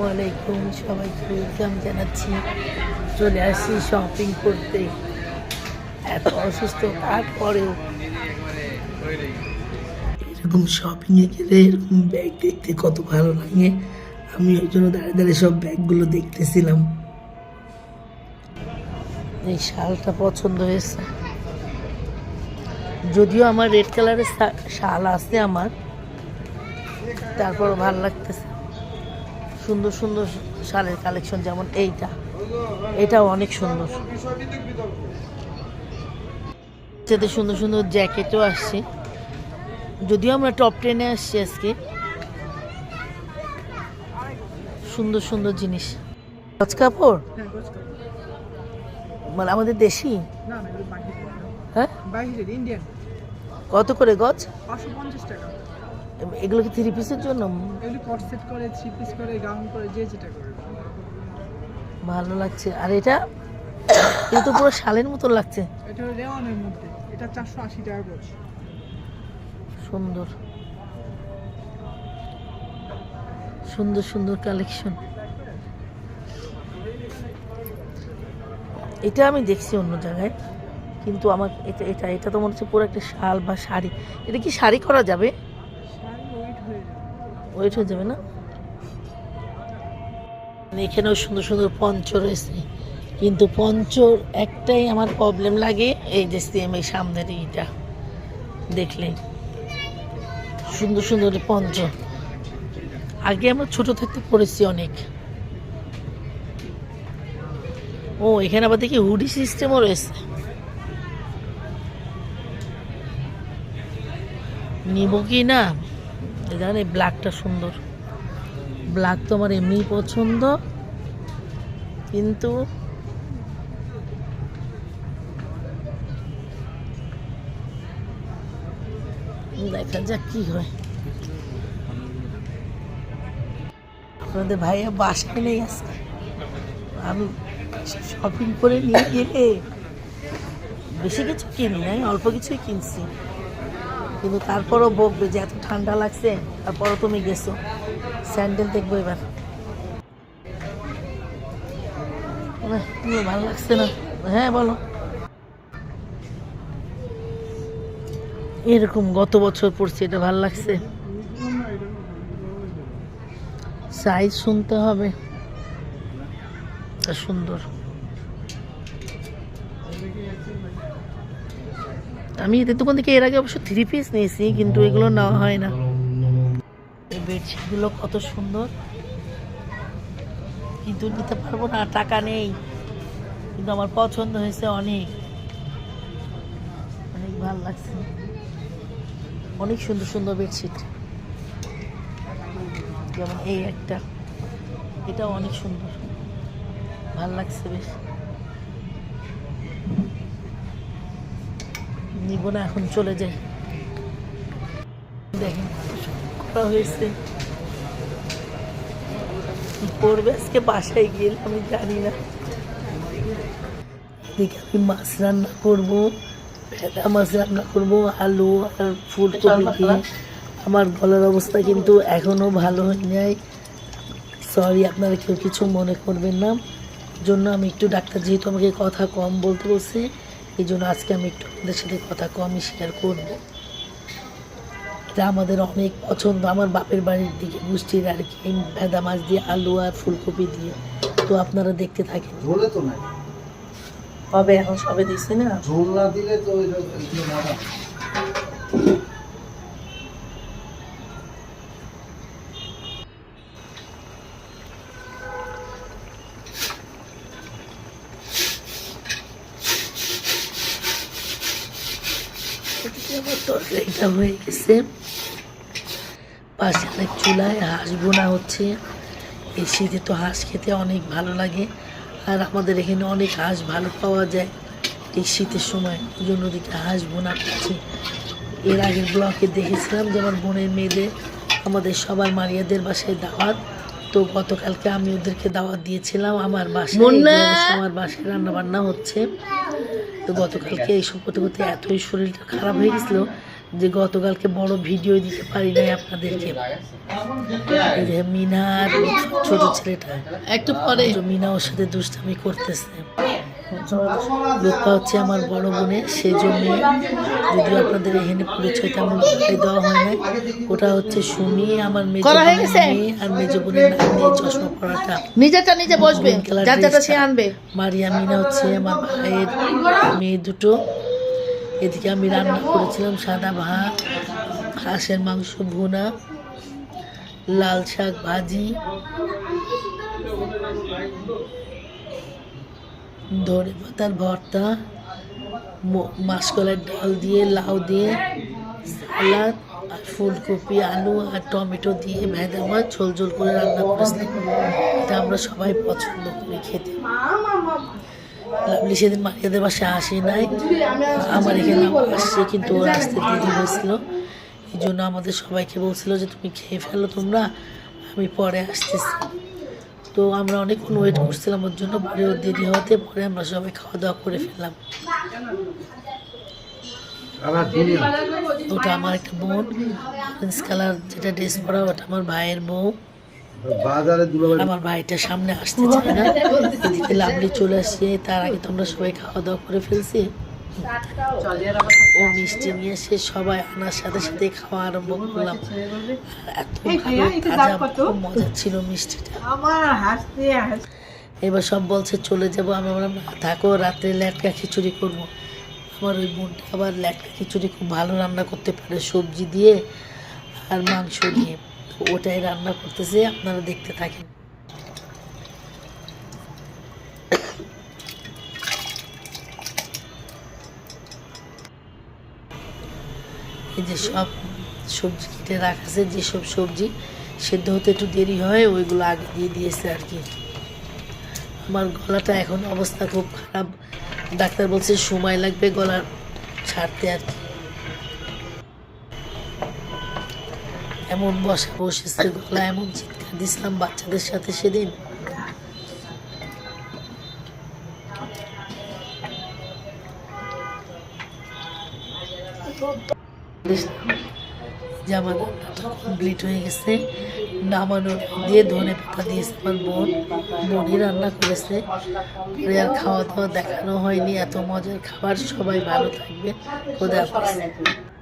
ওয়ালাইকুম সবাইকে ওয়েলকাম জানাচ্ছি। চলে আসি শপিং করতে। এত অসুস্থ, তারপরেও এরকম শপিংয়ে গেলে এরকম ব্যাগ দেখতে কত ভালো লাগে। আমি ওই জন্য দাঁড়িয়ে দাঁড়িয়ে সব ব্যাগগুলো দেখতেছিলাম। এই শালটা পছন্দ হয়েছে। যদিও আমার রেড কালারের শাল আছে আমার তারপর ভালো লাগতেছে। সুন্দর সুন্দর শালের কালেকশন যেমন এইটা। এটাও অনেক সুন্দর। যাতে সুন্দর সুন্দর জ্যাকেটও আসছে। যদিও আমরা টপ টেনে আসছি আজকে। সুন্দর সুন্দর জিনিস। গজ কাপড়? হ্যাঁ। মানে আমাদের দেশি? হ্যাঁ? কত করে গজ? টাকা। এগুলো কি থ্রি পিসের জন্য? এগুলি কট সেট করে থ্রি পিস করে গাউন করে যে যেটা করে। ভালো লাগছে। আর এটা এটা তো পুরো শালের মতো লাগছে। এটা রেওয়ানের মধ্যে। এটা চারশো আশি টাকা গজ সুন্দর। সুন্দর সুন্দর কালেকশন এটা আমি দেখছি অন্য জায়গায় কিন্তু আমার এটা এটা এটা তো মনে হচ্ছে পুরো একটা শাল বা শাড়ি। এটা কি শাড়ি করা যাবে শাড়ি ওয়েট হয়ে যাবে ওয়েট হয়ে যাবে না। এখানেও সুন্দর সুন্দর পঞ্চ রয়েছে। কিন্তু পঞ্চর একটাই আমার প্রবলেম লাগে, এই যে সেম এই সামনের এইটা। দেখলে সুন্দর সুন্দর পঞ্চ আগে আমরা ছোট থাকতে পড়েছি অনেক। ও, এখানে আবার দেখি হুডি সিস্টেমও রয়েছে। নিব কি না? জানেন এই ব্ল্যাকটা সুন্দর। ব্ল্যাক তো আমার এমনি পছন্দ, কিন্তু দেখা যাক কি হয়। আপনাদের ভাইয়া বাসায় নেই আজকে আমি শপিং করে নিয়ে গেলে বেশি কিছু কিনি নাই, অল্প কিছুই কিনছি। কিন্তু তারপরও বকবে যে এত ঠান্ডা লাগছে, তারপরও তুমি গেছো। স্যান্ডেল দেখব এবার। ভালো লাগছে না? হ্যাঁ বলো। এরকম গত বছর পড়ছে, এটা ভালো লাগছে। সাইজ শুনতে হবে। সুন্দর। আমি এদের দোকান থেকে এর আগে অবশ্য থ্রি পিস নিয়েছি, কিন্তু এগুলো নেওয়া হয় না। এই বেডশিটগুলো কত সুন্দর। কিন্তু নিতে পারব না, টাকা নেই। কিন্তু আমার পছন্দ হয়েছে অনেক। অনেক ভালো লাগছে। অনেক সুন্দর সুন্দর বেডশিট যেমন এই একটা। এটা অনেক সুন্দর। ভালো লাগছে বেশ। নিব না এখন চলে যাই। দেখেন করা হয়েছে। কি করবে? আজকে বাসায় গেলে আমি জানি না। এদিকে আমি মাছ রান্না করব ভেদা মাছ রান্না করব আলু আর ফুলকপি দিয়ে। আমার গলার অবস্থা কিন্তু এখনও ভালো হয়ে নাই সরি আপনারা কেউ কিছু মনে করবেন না। জন্য আমি একটু ডাক্তার যেহেতু আমাকে কথা কম বলতে বলছে এই জন্য আজকে আমি একটু আপনাদের সাথে কথা কমই শেয়ার করব। এটা আমাদের অনেক পছন্দ আমার বাপের বাড়ির দিকে গুষ্টির আর কি ভেদা মাছ দিয়ে আলু আর ফুলকপি দিয়ে। তো আপনারা দেখতে থাকেন। তো হবে এখন সবে দিচ্ছে না? ঝোল না দিলে তো আমার চুলায় হাঁস বোনা হচ্ছে। এই শীতে তো হাঁস খেতে অনেক ভালো লাগে। আর আমাদের এখানে অনেক হাঁস ভালো পাওয়া যায়। এই শীতের সময় ওই জন্য ওদিকে হাঁস বোনা করছে এর আগের ব্লকে দেখেছিলাম যে আমার বোনের মেয়েদের, আমাদের সবার মারিয়াদের বাসায় দাওয়াত। তো গতকালকে আমি ওদেরকে দাওয়াত দিয়েছিলাম আমার বাসায় আমার বাসায় রান্না বান্না হচ্ছে। তো গতকালকে এইসব করতে করতে এতই শরীরটা খারাপ হয়ে গেছিল যে গতকালকে বড় ভিডিও দিতে পারি নাই আপনাদেরকে। মিনার মিনা আর ছোট ছেলেটা একটু পরে। মিনা ওর সাথে দুষ্টামি করতেছে। লোকটা হচ্ছে আমার বড় বোনের সেই জন্য যদিও আপনাদের এখানে পরিচয়টা তেমন দেওয়া হয় না ওটা হচ্ছে সুমি আমার? মেয়ে আর মেজো বোনের চশমা পরাটা। নিজেরটা নিজে বসবে যার সে আনবে। মারিয়া মিনা হচ্ছে আমার ভাইয়ের মেয়ে দুটো। এদিকে আমি রান্না করেছিলাম সাদা ভাত হাঁসের মাংস ভুনা লাল শাক ভাজি। ধনে পাতার ভর্তা, ম- মাসকলাইয়ের ডাল দিয়ে, লাউ দিয়ে, সালাদ আর ফুলকপি, আলু আর টমেটো দিয়ে ভেজা মাছ ঝোল ঝোল করে রান্না করেছিলাম এটা আমরা সবাই পছন্দ করি খেতে। লাভলি সেদিন মারিয়াদের বাসায় আসে নাই। আমার এখানে আসছে, কিন্তু ওর আসতে দেরি হয়েছিল। এই জন্য আমাদের সবাইকে বলছিল যে, তুমি খেয়ে ফেলো তোমরা, আমি পরে আসতেছি। তো আমরা অনেকক্ষণ ওয়েট করছিলাম, ওর জন্য পরে ওর দেরি হওয়াতে পরে আমরা সবাই খাওয়া দাওয়া করে ফেললাম। ওটা আমার একটা বোন অরেঞ্জ কালার যেটা ড্রেস পরা, ওটা আমার ভাইয়ের বউ। আমার ভাইটা সামনে আসতে চায় না। এদিকে লাভলি চলে আসছে, তার আগে তোমরা সবাই খাওয়া দাওয়া করে ফেলছি। ও মিষ্টি নিয়ে এসে সবাই আনার সাথে সাথে খাওয়া আরম্ভ করলাম। এত ভালো তাজা খুব মজা ছিল মিষ্টিটা। এবার সব বলছে চলে যাব। আমি বললাম থাকো রাত্রে ল্যাটকা খিচুড়ি করব। আমার ওই বোনটা আবার ল্যাটকা খিচুড়ি খুব ভালো রান্না করতে পারে সবজি দিয়ে আর মাংস দিয়ে। ওটাই রান্না করতেছে আপনারা দেখতে থাকেন। এই যে সব সবজি কেটে রাখাছে যেসব সবজি সেদ্ধ হতে একটু দেরি হয়, ওইগুলো আগে দিয়ে দিয়েছে আর কি। আমার গলাটা এখন অবস্থা খুব খারাপ। ডাক্তার বলছে সময় লাগবে গলার ছাড়তে আর কি। এমন বসা বসেছে গলা এমন চিৎকার দিছিলাম বাচ্চাদের সাথে সেদিন। যে আমার কমপ্লিট হয়ে গেছে। নামানোর দিয়ে ধনে পাতা দিয়েছে আমার বোন। বোনই রান্না করেছে। পরে আর খাওয়া দাওয়া দেখানো হয়নি। এত মজার খাবার। সবাই ভালো থাকবে খোদা